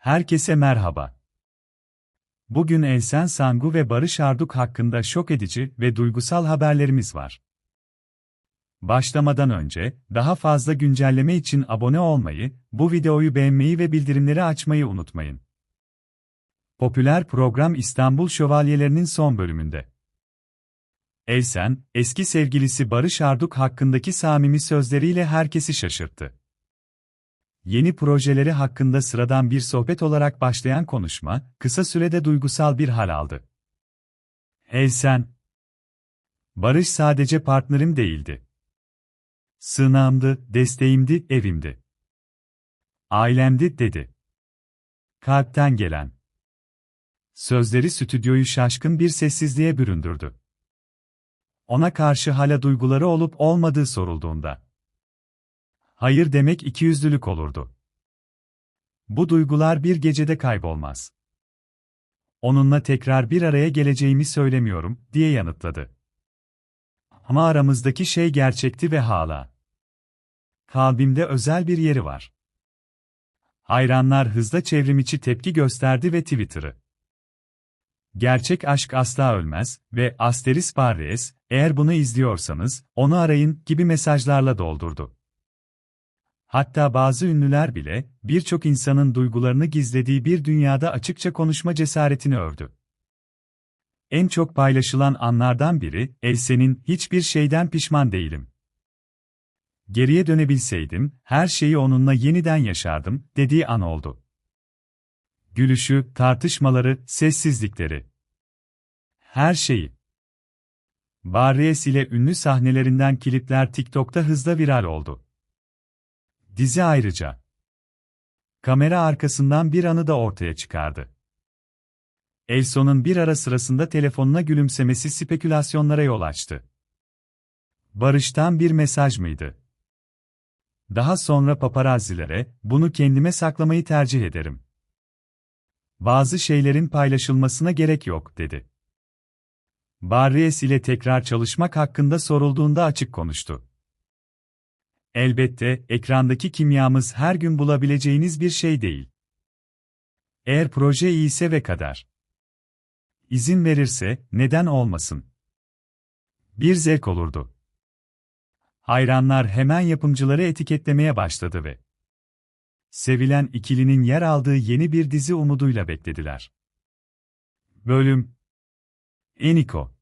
Herkese merhaba. Bugün Elsen Sangu ve Barış Arduk hakkında şok edici ve duygusal haberlerimiz var. Başlamadan önce, daha fazla güncelleme için abone olmayı, bu videoyu beğenmeyi ve bildirimleri açmayı unutmayın. Popüler program İstanbul Şövalyelerinin son bölümünde. Elsen, eski sevgilisi Barış Arduk hakkındaki samimi sözleriyle herkesi şaşırttı. Yeni projeleri hakkında sıradan bir sohbet olarak başlayan konuşma, kısa sürede duygusal bir hal aldı. Elsen, Barış sadece partnerim değildi. Sığınağımdı, desteğimdi, evimdi. Ailemdi, dedi. Kalpten gelen. Sözleri stüdyoyu şaşkın bir sessizliğe büründürdü. Ona karşı hala duyguları olup olmadığı sorulduğunda. Hayır demek ikiyüzlülük olurdu. Bu duygular bir gecede kaybolmaz. Onunla tekrar bir araya geleceğimi söylemiyorum, diye yanıtladı. Ama aramızdaki şey gerçekti ve hala. Kalbimde özel bir yeri var. Hayranlar hızla çevrimiçi tepki gösterdi ve Twitter'ı. Gerçek aşk asla ölmez ve Asteris Barres, eğer bunu izliyorsanız, onu arayın gibi mesajlarla doldurdu. Hatta bazı ünlüler bile, birçok insanın duygularını gizlediği bir dünyada açıkça konuşma cesaretini övdü. En çok paylaşılan anlardan biri, Elsen'in hiçbir şeyden pişman değilim. Geriye dönebilseydim, her şeyi onunla yeniden yaşardım, dediği an oldu. Gülüşü, tartışmaları, sessizlikleri. Her şeyi. Barries ile ünlü sahnelerinden klipler TikTok'ta hızla viral oldu. Dizi ayrıca kamera arkasından bir anı da ortaya çıkardı. Elson'un bir ara sırasında telefonuna gülümsemesi spekülasyonlara yol açtı. Barış'tan bir mesaj mıydı? Daha sonra paparazzilere, bunu kendime saklamayı tercih ederim. Bazı şeylerin paylaşılmasına gerek yok, dedi. Barries ile tekrar çalışmak hakkında sorulduğunda açık konuştu. Elbette, ekrandaki kimyamız her gün bulabileceğiniz bir şey değil. Eğer proje iyiyse ve kadar izin verirse, neden olmasın? Bir zevk olurdu. Hayranlar hemen yapımcıları etiketlemeye başladı ve sevilen ikilinin yer aldığı yeni bir dizi umuduyla beklediler. Bölüm Eniko